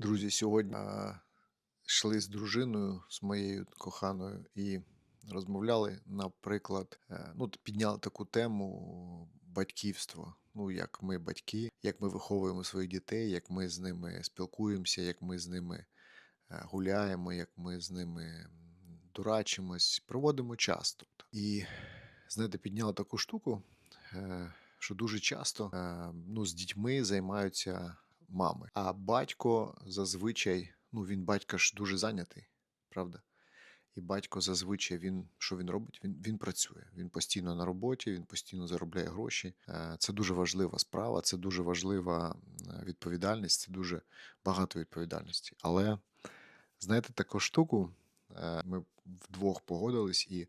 Друзі, сьогодні йшли з дружиною, з моєю коханою, і розмовляли, наприклад, е, ну, підняли таку тему батьківства. Ну, як ми батьки, як ми виховуємо своїх дітей, як ми з ними спілкуємося, як ми з ними е, гуляємо, як ми з ними дурачимось, проводимо час. Тобто. І знаєте, підняли таку штуку, е, що дуже часто ну, з дітьми займаються мами. А батько зазвичай, ну він батько ж дуже зайнятий, правда? І батько зазвичай він що він робить? Він він працює. Він постійно на роботі, він постійно заробляє гроші. Е, Це дуже важлива справа, це дуже важлива е, відповідальність, це дуже багато відповідальності. Але знаєте, таку штуку е, ми вдвох погодились, і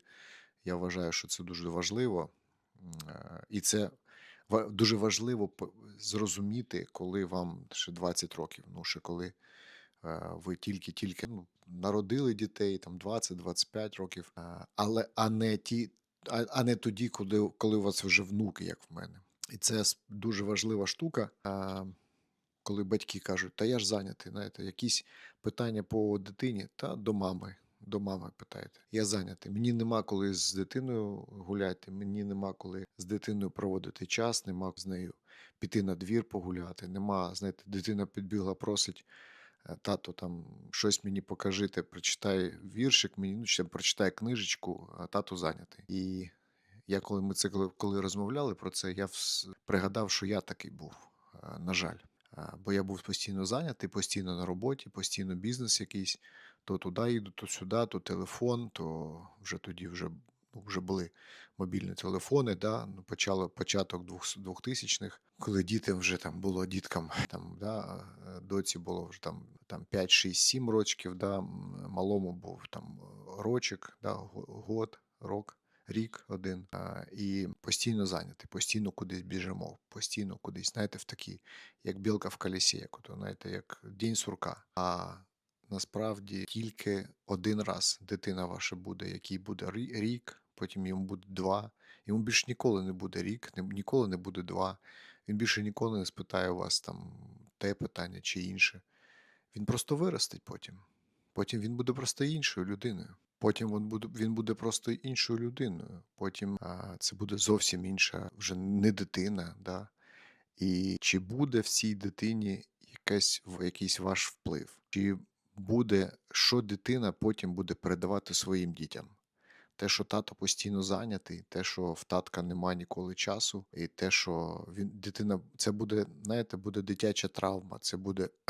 я вважаю, що це дуже важливо. І це дуже важливо зрозуміти, коли вам ще 20 років. Ну, ще коли е, ви тільки-тільки ну, народили дітей, там 20-25 років, е, але а не ті, а, не тоді, коли, коли у вас вже внуки, як в мене. І це дуже важлива штука. е, Коли батьки кажуть, та я ж зайнятий, знаєте, якісь питання по дитині, та до мами. До мами питаєте. Я зайнятий. Мені нема коли з дитиною гуляти, мені нема коли з дитиною проводити час, нема з нею піти на двір погуляти. Нема, знаєте, дитина підбігла, просить е, тато там щось мені покажите, прочитай віршик, мені ну, там прочитай книжечку, а тато зайнятий. І я коли ми це коли, коли розмовляли про це, я вс- пригадав, що я такий був, е, на жаль. Е, Бо я був постійно зайнятий, постійно на роботі, постійно бізнес якийсь. То туди їду, то сюди, то телефон, то вже тоді вже, ну, вже були мобільні телефони. Да? Ну, почало початок 2000-х, коли діти вже там було діткам, там, да, е, доці було вже там, там 5, 6, 7 рочків, да, малому був там рочок, да, год, рок рік один і постійно зайнятий, постійно кудись біжимо, постійно кудись, знаєте, в такій, як білка в колесі, як знаєте, як день сурка. А насправді тільки один раз дитина ваша буде, який буде рік, потім йому буде два. Йому більше ніколи не буде рік, ніколи не буде два. Він більше ніколи не спитає у вас там те питання чи інше. Він просто виростить потім. Потім він буде просто іншою людиною. Потім він буде, він буде просто іншою людиною. Потім а, це буде зовсім інша, вже не дитина. Да? І чи буде в цій дитині якась, в- якийсь ваш вплив? Чи буде, що дитина потім буде передавати своїм дітям? Те, що тато постійно зайнятий, те, що в татка немає ніколи часу, і те, що він дитина, це буде, знаєте, буде дитяча травма. Це буде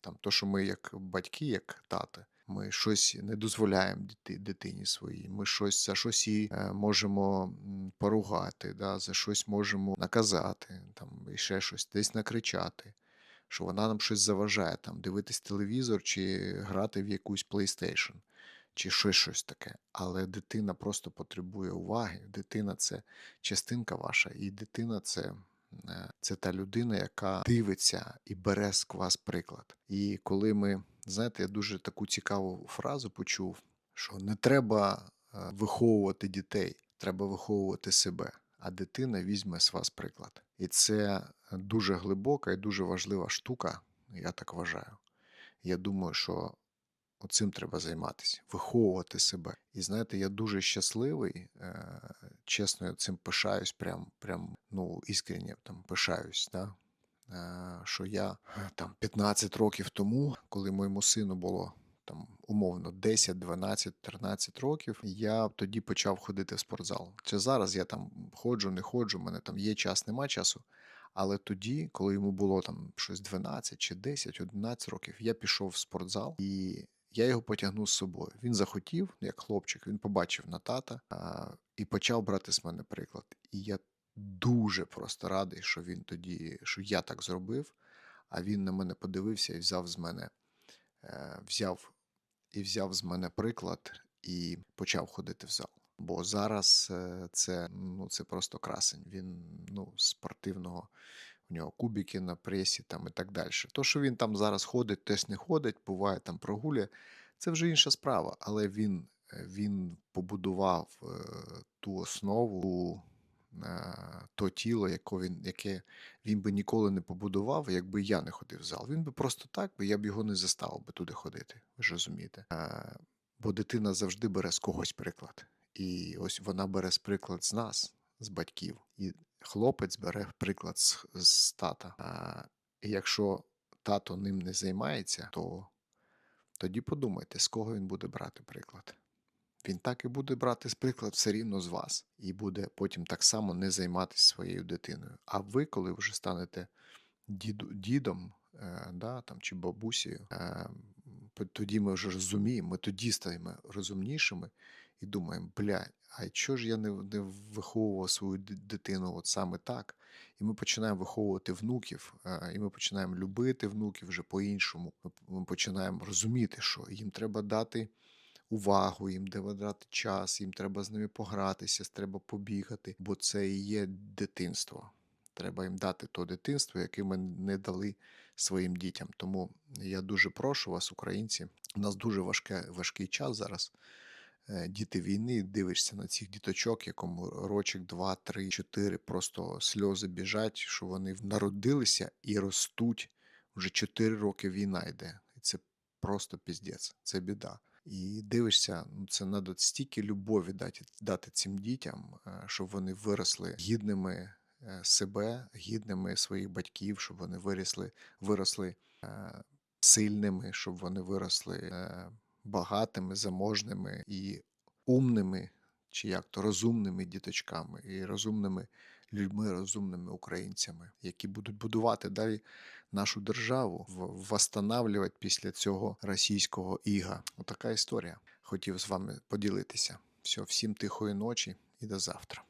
там, то, що ми, як батьки, як тати, ми щось не дозволяємо дити- дитині своїй. Ми щось за щось її е, можемо поругати, да, за щось можемо наказати, там і ще щось, десь накричати. Що вона нам щось заважає, там дивитись телевізор чи грати в якусь PlayStation чи ще щось таке. Але дитина просто потребує уваги. Дитина це частинка ваша, і дитина це, е, це та людина, яка дивиться і бере з вас приклад. І коли ми, знаєте, я дуже таку цікаву фразу почув, що не треба е, виховувати дітей, треба виховувати себе. А дитина візьме з вас приклад. І це дуже глибока і дуже важлива штука, я так вважаю. Я думаю, що Оцим треба займатися, виховувати себе. І знаєте, я дуже щасливий, е, чесно, я цим пишаюсь, прям, прям ну, іскренне там пишаюсь. Да? Е, що я е, там 15 років тому, коли моєму сину було умовно 10, 12, 13 років, я тоді почав ходити в спортзал. Чи зараз я там ходжу, не ходжу, в мене там є час, нема часу. Але тоді, коли йому було там щось 12 чи 10, 11 років, я пішов в спортзал і я його потягнув з собою. Він захотів, як хлопчик, він побачив на тата а, і почав брати з мене приклад. І я дуже просто радий, що він тоді, що я так зробив. А він на мене подивився і взяв з мене, е, взяв і взяв з мене приклад і почав ходити в зал. Бо зараз е, це, ну, це просто красень. Він ну, спортивного, у нього кубики на пресі там і так далі. То, що він там зараз ходить, теж не ходить, буває там прогуляє, це вже інша справа. Але він, е, він побудував е, ту основу, то тіло, яке він би ніколи не побудував, якби я не ходив в зал. Він би просто так, би я б його не заставив би туди ходити. Ви ж розумієте? Е, бо дитина завжди бере з когось приклад. І ось вона бере приклад з нас, з батьків. І хлопець бере приклад з, з тата. А, і якщо тато ним не займається, то тоді подумайте, з кого він буде брати приклад. Він так і буде брати приклад все рівно з вас, і буде потім так само не займатися своєю дитиною. А ви, коли вже станете діду, дідом е, да, там, чи бабусею, е, тоді ми вже розуміємо, ми тоді стаємо розумнішими і думаємо, бля, а чого ж я не, не виховував свою дитину от саме так? І ми починаємо виховувати внуків, е, і ми починаємо любити внуків вже по-іншому. Ми починаємо розуміти, що їм треба дати увагу, їм треба дати час, їм треба з ними погратися, треба побігати, бо це і є дитинство. Треба їм дати то дитинство, яке ми не дали своїм дітям. Тому я дуже прошу вас, українці. У нас дуже важке, важкий час зараз. Е, Діти війни, дивишся на цих діточок, якому рочок, два, три, чотири, просто сльози біжать, що вони народилися і ростуть. Вже чотири роки війна йде. І це просто піздець, це біда. І дивишся, ну це треба стільки любові дати, дати цим дітям, е, щоб вони виросли гідними е, себе, гідними своїх батьків, щоб вони виросли, виросли е, сильними, щоб вони виросли багатими, заможними і умними, чи як то розумними діточками і розумними людьми, розумними українцями, які будуть будувати далі нашу державу, восстанавлювати після цього російського іга. Отака історія. Хотів з вами поділитися. Все, всім тихої ночі і до завтра.